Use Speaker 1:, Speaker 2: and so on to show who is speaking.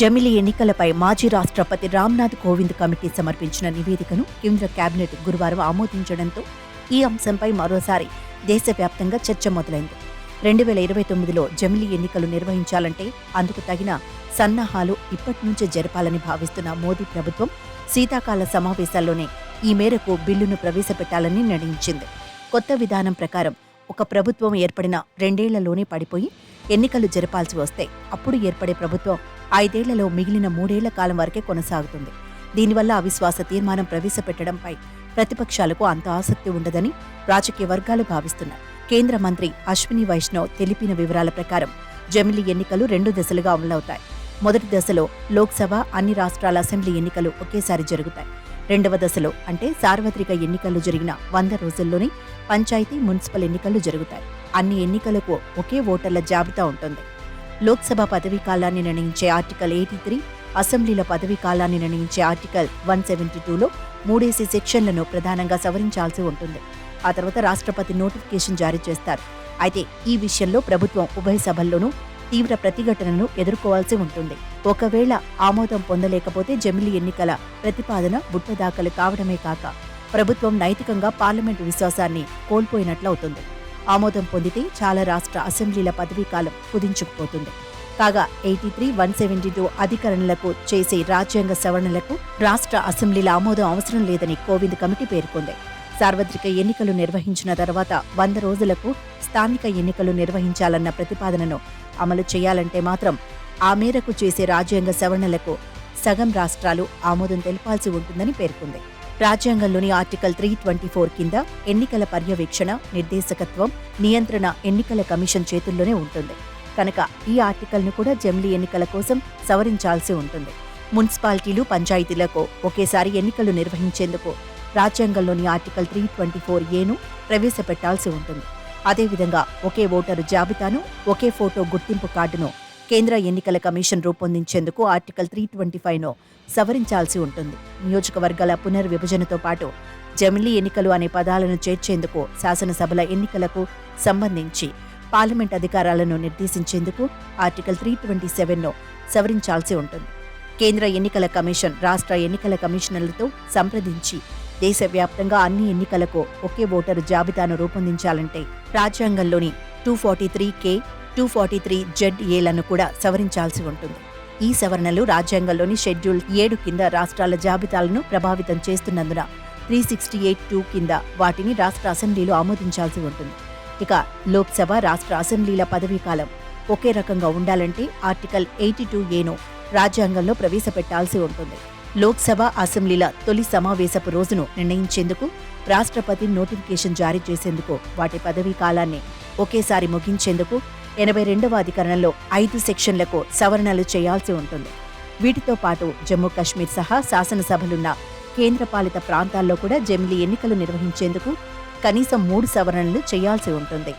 Speaker 1: జమిలీ ఎన్నికలపై మాజీ రాష్ట్రపతి రామ్నాథ్ కోవింద్ కమిటీ సమర్పించిన నివేదికను కేంద్ర కేబినెట్ గురువారం ఆమోదించడంతో ఈ అంశంపై మరోసారి దేశవ్యాప్తంగా చర్చ మొదలైంది. రెండు వేల ఇరవై తొమ్మిదిలో జమిలీ ఎన్నికలు నిర్వహించాలంటే అందుకు తగిన సన్నాహాలు ఇప్పటి నుంచే జరపాలని భావిస్తున్న మోదీ ప్రభుత్వం శీతాకాల సమావేశాల్లోనే ఈ మేరకు బిల్లును ప్రవేశపెట్టాలని నిర్ణయించింది. కొత్త విధానం ప్రకారం ఒక ప్రభుత్వం ఏర్పడిన రెండేళ్ళలోనే పడిపోయి ఎన్నికలు జరపాల్సి వస్తే అప్పుడు ఏర్పడే ప్రభుత్వం ఐదేళ్ళలో మిగిలిన మూడేళ్ళ కాలం వరకే కొనసాగుతుంది. దీనివల్ల అవిశ్వాస తీర్మానం ప్రవేశపెట్టడంపై ప్రతిపక్షాలకు అంత ఆసక్తి ఉండదని రాజకీయ వర్గాలు భావిస్తున్నాయి. కేంద్ర మంత్రి అశ్విని వైష్ణవ్ తెలిపిన వివరాల ప్రకారం జమిలీ ఎన్నికలు రెండు దశలుగా అమలవుతాయి. మొదటి దశలో లోక్సభ అన్ని రాష్ట్రాల అసెంబ్లీ ఎన్నికలు ఒకేసారి జరుగుతాయి. రెండవ దశలో అంటే సార్వత్రిక ఎన్నికలు జరిగిన వంద రోజుల్లోనే పంచాయతీ మున్సిపల్ ఎన్నికలు జరుగుతాయి. అన్ని ఎన్నికలకు ఒకే ఓటర్ల జాబితా ఉంటుంది. లోక్సభ పదవీ కాలాన్ని నిర్ణయించే ఆర్టికల్ ఎయిటీ త్రీ అసెంబ్లీల పదవీ కాలాన్ని నిర్ణయించే ఆర్టికల్ వన్ సెవెంటీ టూలో మూడేసి సెక్షన్లను ప్రధానంగా సవరించాల్సి ఉంటుంది. ఆ తర్వాత రాష్ట్రపతి నోటిఫికేషన్ జారీ చేస్తారు. అయితే ఈ విషయంలో ప్రభుత్వం ఉభయ సభల్లోనూ తీవ్ర ప్రతిఘటనను ఎదుర్కోవాల్సి ఉంటుంది. ఒకవేళ ఆమోదం పొందలేకపోతే జమిలి ఎన్నికల ప్రతిపాదన బుట్టదాఖలు కావడమే కాక ప్రభుత్వం నైతికంగా పార్లమెంటు విశ్వాసాన్ని కోల్పోయినట్లవుతుంది. ఆమోదం పొందితే చాలా రాష్ట్ర అసెంబ్లీల పదవీకాలం కుదించుకుపోతుంది. కాగా eighty three one seventy two అధికరణలకు చేసే రాజ్యాంగ సవరణలకు రాష్ట్ర అసెంబ్లీల ఆమోదం అవసరం లేదని కోవింద్ కమిటీ పేర్కొంది. సార్వత్రిక ఎన్నికలు నిర్వహించిన తర్వాత వంద రోజులకు స్థానిక ఎన్నికలు నిర్వహించాలన్న ప్రతిపాదనను అమలు చేయాలంటే మాత్రం ఆ మేరకు చేసే రాజ్యాంగ సవరణలకు సగం రాష్ట్రాలు ఆమోదం తెలపాల్సి ఉంటుందని పేర్కొంది. రాజ్యాంగంలోని ఆర్టికల్ త్రీ ట్వంటీ ఫోర్ కింద ఎన్నికల పర్యవేక్షణ నిర్దేశకత్వం నియంత్రణ ఎన్నికల కమిషన్ చేతుల్లోనే ఉంటుంది. కనుక ఈ ఆర్టికల్ను కూడా జమిలీ ఎన్నికల కోసం సవరించాల్సి ఉంటుంది. మున్సిపాలిటీలు పంచాయతీలకు ఒకేసారి ఎన్నికలు నిర్వహించేందుకు రాజ్యాంగంలోని ఆర్టికల్ త్రీ ట్వంటీ ఫోర్ ఏను ప్రవేశపెట్టాల్సి ఉంటుంది. అదేవిధంగా ఒకే ఓటరు జాబితాను ఒకే ఫోటో గుర్తింపు కార్డును కేంద్ర ఎన్నికల కమిషన్ రూపొందించేందుకు ఆర్టికల్ త్రీ ట్వంటీ ఫైవ్ను సవరించాల్సి ఉంటుంది. నియోజకవర్గాల పునర్విభజనతో పాటు జమిలీ ఎన్నికలు అనే పదాలను చేర్చేందుకు శాసనసభల ఎన్నికలకు సంబంధించి పార్లమెంట్ అధికారాలను నిర్దేశించేందుకు ఆర్టికల్ త్రీ ట్వంటీ సెవెన్ను సవరించాల్సి ఉంటుంది. కేంద్ర ఎన్నికల కమిషన్ రాష్ట్ర ఎన్నికల కమిషనర్లతో సంప్రదించి దేశవ్యాప్తంగా అన్ని ఎన్నికలకు ఒకే ఓటరు జాబితాను రూపొందించాలంటే రాజ్యాంగంలోని two forty three K two forty three Z ఏలను కూడా సవరించాల్సి ఉంటుంది. ఈ సవరణలు రాజ్యాంగంలోని షెడ్యూల్ ఏడు కింద రాష్ట్రాల జాబితాలను ప్రభావితం చేస్తున్నందున త్రీ సిక్స్టీ ఎయిట్ టూ కింద వాటిని రాష్ట్ర అసెంబ్లీలో ఆమోదించాల్సి ఉంటుంది. ఇక లోక్సభ రాష్ట్ర అసెంబ్లీల పదవీ కాలం ఒకే రకంగా ఉండాలంటే ఆర్టికల్ ఎయిటీ టూ ఏను రాజ్యాంగంలో ప్రవేశపెట్టాల్సి ఉంటుంది. లోక్సభ అసెంబ్లీల తొలి సమావేశపు రోజును నిర్ణయించేందుకు రాష్ట్రపతి నోటిఫికేషన్ జారీ చేసేందుకు వాటి పదవీ కాలాన్ని ఒకేసారి ముగించేందుకు ఎనభై రెండవ అధికరణంలో ఐదు సెక్షన్లకు సవరణలు చేయాల్సి ఉంటుంది. వీటితో పాటు జమ్మూ కశ్మీర్ సహా శాసనసభలున్న కేంద్రపాలిత ప్రాంతాల్లో కూడా జమిలీ ఎన్నికలు నిర్వహించేందుకు కనీసం మూడు సవరణలు చేయాల్సి ఉంటుంది.